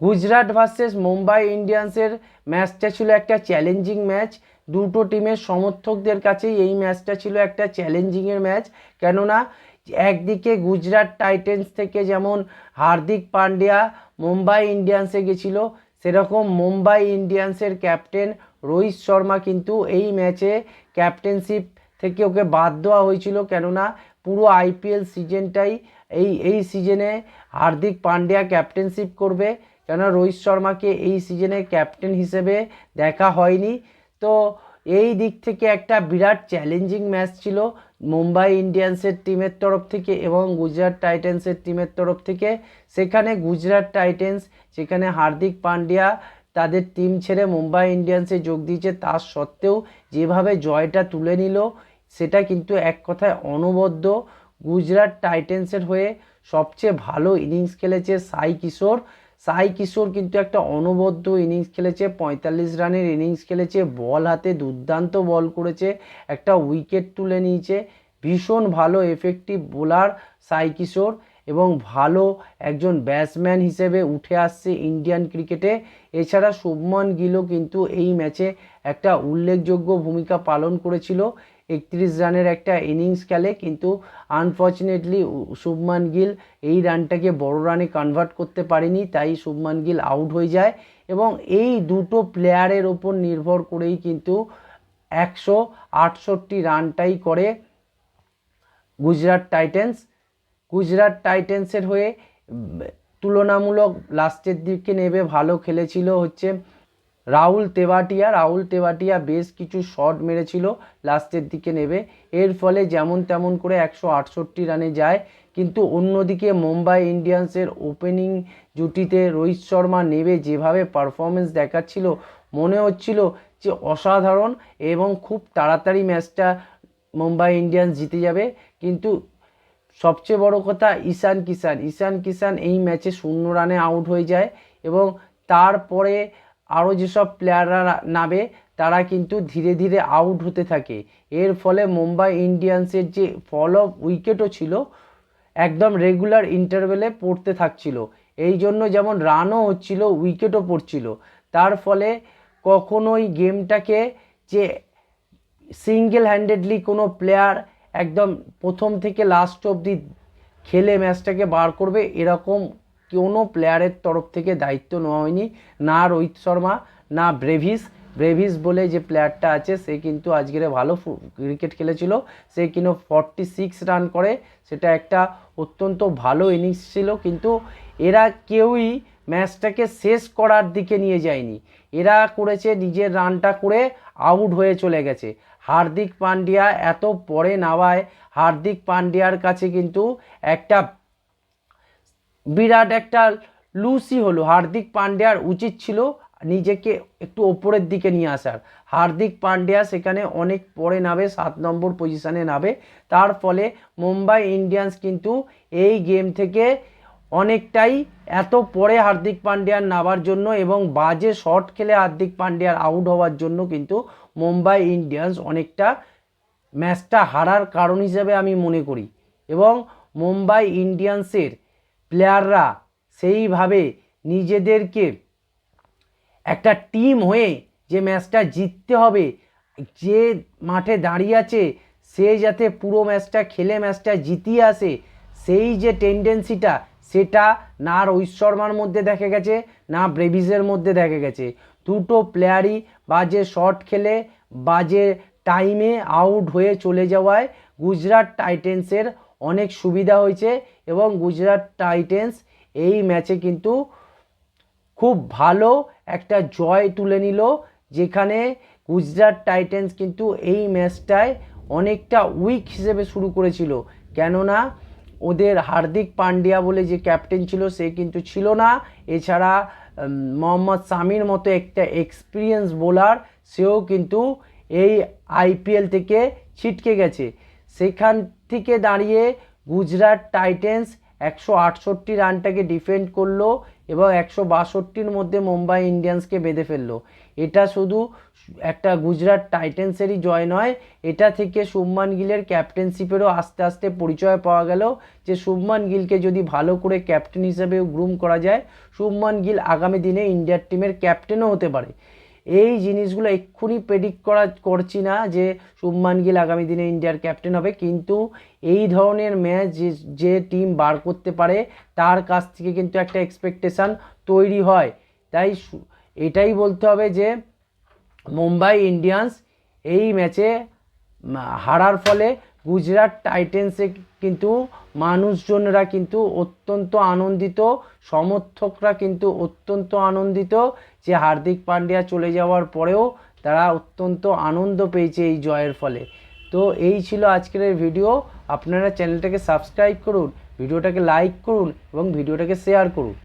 Gujarat versus Mumbai ইন্ডিয়ান্সের ম্যাচটা ছিল একটা চ্যালেঞ্জিং ম্যাচ। দুটো টিমের সমর্থকদের কাছেই এই ম্যাচটা ছিল একটা চ্যালেঞ্জিংয়ের ম্যাচ। কেননা, একদিকে গুজরাট টাইটেন্স থেকে যেমন হার্দিক পান্ডিয়া মুম্বাই ইন্ডিয়ান্সে গেছিল, সেরকম মুম্বাই ইন্ডিয়ান্সের ক্যাপ্টেন রোহিত শর্মা কিন্তু এই ম্যাচে ক্যাপ্টেনশিপ থেকে ওকে বাদ দেওয়া হয়েছিল। কেননা, পুরো আইপিএল সিজনটাই এই এই সিজনে হার্দিক পান্ডিয়া ক্যাপ্টেনশিপ করবে। কেননা রোহিত শর্মাকে এই সিজনে ক্যাপ্টেন হিসেবে দেখা হয়নি। তো এই দিক থেকে একটা বিরাট চ্যালেঞ্জিং ম্যাচ ছিল মুম্বাই ইন্ডিয়ান্সের টিমের তরফ থেকে এবং গুজরাট টাইটেন্সের টিমের তরফ থেকে। সেখানে গুজরাট টাইটেন্স যেখানে হার্দিক পান্ডিয়া তাদের টিম ছেড়ে মুম্বাই ইন্ডিয়ান্সে যোগ দিয়েছে। তা সত্ত্বেও যেভাবে জয়টা তুলে নিল, সেটা কিন্তু এক কথায় অনবদ্য। গুজরাট টাইটেন্সের হয়ে সবচেয়ে ভালো ইনিংস খেলেছে সাই কিশোর। সাই কিশোর কিন্তু একটা অনবদ্য ইনিংস খেলেছে, পঁয়তাল্লিশ রানের ইনিংস খেলেছে, বল হাতে দুর্দান্ত বল করেছে, একটা উইকেট তুলে নিয়েছে। ভীষণ ভালো এফেক্টিভ বোলার সাই কিশোর এবং ভালো একজন ব্যাটসম্যান হিসেবে উঠে আসছে ইন্ডিয়ান ক্রিকেটে এছাড়া শুভমন গিলও কিন্তু এই ম্যাচে একটা উল্লেখযোগ্য ভূমিকা পালন করেছিল। একত্রিশ রানের একটা ইনিংস খেলে, কিন্তু আনফর্চুনেটলি শুভমান গিল এই রানটাকে বড় রানে কনভার্ট করতে পারেনি, তাই শুভমান গিল আউট হয়ে যায় এবং এই দুটো প্লেয়ারের ওপর নির্ভর করেই কিন্তু একশো আটষট্টি রানটাই করে গুজরাট টাইটেন্স। গুজরাট টাইটেন্সের হয়ে তুলনামূলক লাস্টের দিকে নেবে, ভালো খেলেছিল হচ্ছে রাহুল তেভাটিয়া রাহুল তেভাটিয়া বেশ কিছু শট মেরেছিল লাস্টের দিকে নেবে। এর ফলে যেমন তেমন করে একশো আটষট্টি রানে যায়। কিন্তু অন্যদিকে মুম্বাই ইন্ডিয়ান্সের ওপেনিং জুটিতে রোহিত শর্মা নেবে যেভাবে পারফরমেন্স দেখাচ্ছিল, মনে হচ্ছিল যে অসাধারণ এবং খুব তাড়াতাড়ি ম্যাচটা মুম্বাই ইন্ডিয়ান্স জিতে যাবে। কিন্তু সবচেয়ে বড় কথা ঈশান কিষান ঈশান কিষান এই ম্যাচে শূন্য রানে আউট হয়ে যায় এবং তারপরে আরও যেসব প্লেয়াররা নামে, তারা কিন্তু ধীরে ধীরে আউট হতে থাকে। এর ফলে মুম্বাই ইন্ডিয়ান্সের যে ফল অফ উইকেটও ছিল, একদম রেগুলার ইন্টারভেলে পড়তে থাকছিল। এই জন্য যেমন রানও হচ্ছিল উইকেটও পড়ছিল। তার ফলে কখনোই গেমটাকে যে সিঙ্গেল হ্যান্ডেডলি কোনো প্লেয়ার একদম প্রথম থেকে লাস্ট অবধি খেলে ম্যাচটাকে বার করবে, এরকম কোনো প্লেয়ারের তরফ থেকে দায়িত্ব নেওয়া হয়নি। না রোহিত শর্মা, না ব্রেভিস। ব্রেভিস বলে যে প্লেয়ারটা আছে, সে কিন্তু আজকের ভালো ক্রিকেট খেলেছিল। সে কিন্তু ফর্টি সিক্স রান করে। সেটা একটা অত্যন্ত ভালো ইনিংস ছিল। কিন্তু এরা কেউই ম্যাচটাকে শেষ করার দিকে নিয়ে যায়নি। এরা করেছে নিজের রানটা করে আউট হয়ে চলে গেছে। হার্দিক পান্ডিয়া এত পরে নামায়। হার্দিক পান্ডিয়ার কাছে কিন্তু একটা বিরাট একটা লুসি হলো। হার্দিক পান্ডিয়ার উচিত ছিল নিজেকে একটু ওপরের দিকে নিয়ে আসার। হার্দিক পান্ডিয়া সেখানে অনেক পরে নামে, সাত নম্বর পজিশানে নামে। তার ফলে মুম্বাই ইন্ডিয়ান্স কিন্তু এই গেম থেকে অনেকটাই এত পরে হার্দিক পান্ডিয়ার নামার জন্য এবং বাজে শট খেলে হার্দিক পান্ডিয়ার আউট হওয়ার জন্য কিন্তু মুম্বাই ইন্ডিয়ান্স অনেকটা ম্যাচটা হারার কারণ হিসেবে আমি মনে করি। এবং মুম্বাই ইন্ডিয়ান্সের প্লেয়াররা সেইভাবে নিজেদেরকে একটা টিম হয়ে যে ম্যাচটা জিততে হবে, যে মাঠে দাঁড়িয়ে আছে, সে যাতে পুরো ম্যাচটা খেলে, ম্যাচটা জিতিয়ে আসে, সেই যে টেন্ডেন্সিটা সেটা না রোহিত শর্মার মধ্যে দেখা গেছে, না ব্রেভিসের মধ্যে দেখা গেছে। দুটো প্লেয়ারই বাজে শট খেলে, বাজে টাইমে আউট হয়ে চলে যাওয়ায় গুজরাট টাইটেন্সের অনেক সুবিধা হয়েছে। এবং গুজরাট টাইটেন্স এই ম্যাচে কিন্তু খুব ভালো একটা জয় তুলে নিল, যেখানে গুজরাট টাইটেন্স কিন্তু এই ম্যাচটায় অনেকটা উইক হিসেবে শুরু করেছিল। কেননা ওদের হার্দিক পান্ডিয়া বলে যে ক্যাপ্টেন ছিল, সে কিন্তু ছিল না। এছাড়া মোহাম্মদ সামির মতো একটা এক্সপিরিয়েন্স বোলার সেও কিন্তু এই আইপিএল থেকে ছিটকে গেছে। সেখান থেকে দাঁড়িয়ে গুজরাট টাইটেন্স একশো আটষট্টি রানটাকে ডিফেন্ড করল এবং একশো বাষট্টির মধ্যে মুম্বাই ইন্ডিয়ান্সকে বেঁধে ফেলল। এটা শুধু একটা গুজরাট টাইটেন্সেরই জয় নয়, এটা থেকে শুভমান গিলের ক্যাপ্টেনশিপেরও আস্তে আস্তে পরিচয় পাওয়া গেল যে শুভমান গিলকে যদি ভালো করে ক্যাপ্টেন হিসেবে গ্রুম করা যায়, শুভমান গিল আগামী দিনে ইন্ডিয়ার টিমের ক্যাপ্টেনও হতে পারে। এই জিনিসগুলো এক্ষুনি প্রেডিক্ট করা, করছি না যে শুভমান গিল আগামী দিনে ইন্ডিয়ার ক্যাপ্টেন হবে। কিন্তু এই ধরনের ম্যাচ যে যে টিম বার করতে পারে, তার কাছ থেকে কিন্তু একটা এক্সপেকটেশান তৈরি হয়। তাই এটাই বলতে হবে যে মুম্বাই ইন্ডিয়ান্স এই ম্যাচে হারার ফলে গুজরাট টাইটেন্সে কিন্তু মানুষজনরা কিন্তু অত্যন্ত আনন্দিত, সমর্থকরা কিন্তু অত্যন্ত আনন্দিত যে হার্দিক পান্ডিয়া চলে যাওয়ার পরেও তারা অত্যন্ত আনন্দ পেয়েছে এই জয়ের ফলে। তো এই ছিল আজকের ভিডিও। আপনারা চ্যানেলটাকে সাবস্ক্রাইব করুন, ভিডিওটাকে লাইক করুন এবং ভিডিওটাকে শেয়ার করুন।